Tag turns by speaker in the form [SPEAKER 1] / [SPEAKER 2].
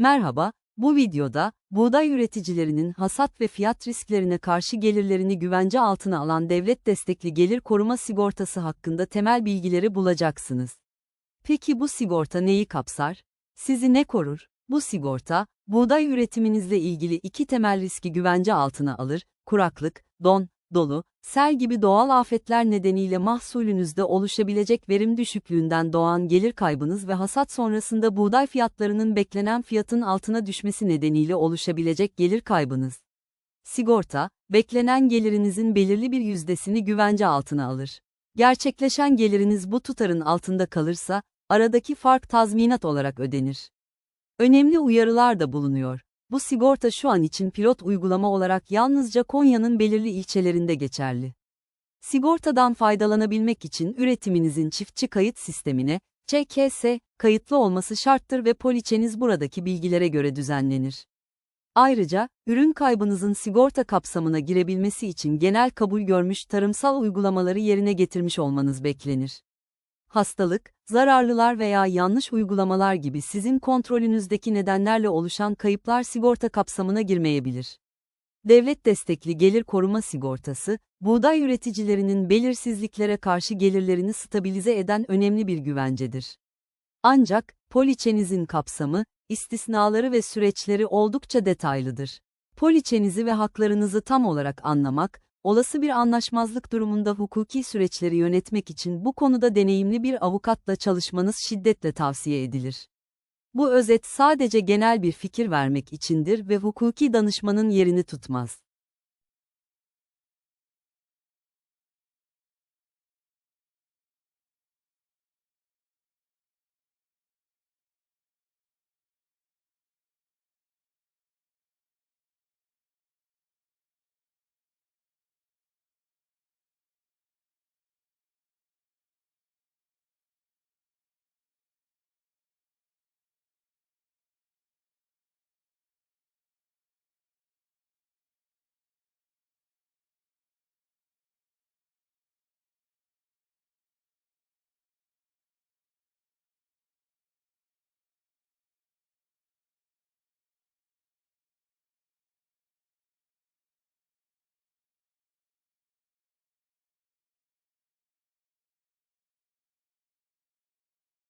[SPEAKER 1] Merhaba, bu videoda, buğday üreticilerinin hasat ve fiyat risklerine karşı gelirlerini güvence altına alan devlet destekli gelir koruma sigortası hakkında temel bilgileri bulacaksınız. Peki bu sigorta neyi kapsar? Sizi ne korur? Bu sigorta, buğday üretiminizle ilgili iki temel riski güvence altına alır, kuraklık, don, dolu, sel gibi doğal afetler nedeniyle mahsulünüzde oluşabilecek verim düşüklüğünden doğan gelir kaybınız ve hasat sonrasında buğday fiyatlarının beklenen fiyatın altına düşmesi nedeniyle oluşabilecek gelir kaybınız. Sigorta, beklenen gelirinizin belirli bir yüzdesini güvence altına alır. Gerçekleşen geliriniz bu tutarın altında kalırsa, aradaki fark tazminat olarak ödenir. Önemli uyarılar da bulunuyor. Bu sigorta şu an için pilot uygulama olarak yalnızca Konya'nın belirli ilçelerinde geçerli. Sigortadan faydalanabilmek için üretiminizin çiftçi kayıt sistemine, ÇKS, kayıtlı olması şarttır ve poliçeniz buradaki bilgilere göre düzenlenir. Ayrıca, ürün kaybınızın sigorta kapsamına girebilmesi için genel kabul görmüş tarımsal uygulamaları yerine getirmiş olmanız beklenir. Hastalık, zararlılar veya yanlış uygulamalar gibi sizin kontrolünüzdeki nedenlerle oluşan kayıplar sigorta kapsamına girmeyebilir. Devlet destekli gelir koruma sigortası, buğday üreticilerinin belirsizliklere karşı gelirlerini stabilize eden önemli bir güvencedir. Ancak, poliçenizin kapsamı, istisnaları ve süreçleri oldukça detaylıdır. Poliçenizi ve haklarınızı tam olarak anlamak, olası bir anlaşmazlık durumunda hukuki süreçleri yönetmek için bu konuda deneyimli bir avukatla çalışmanız şiddetle tavsiye edilir. Bu özet sadece genel bir fikir vermek içindir ve hukuki danışmanın yerini tutmaz.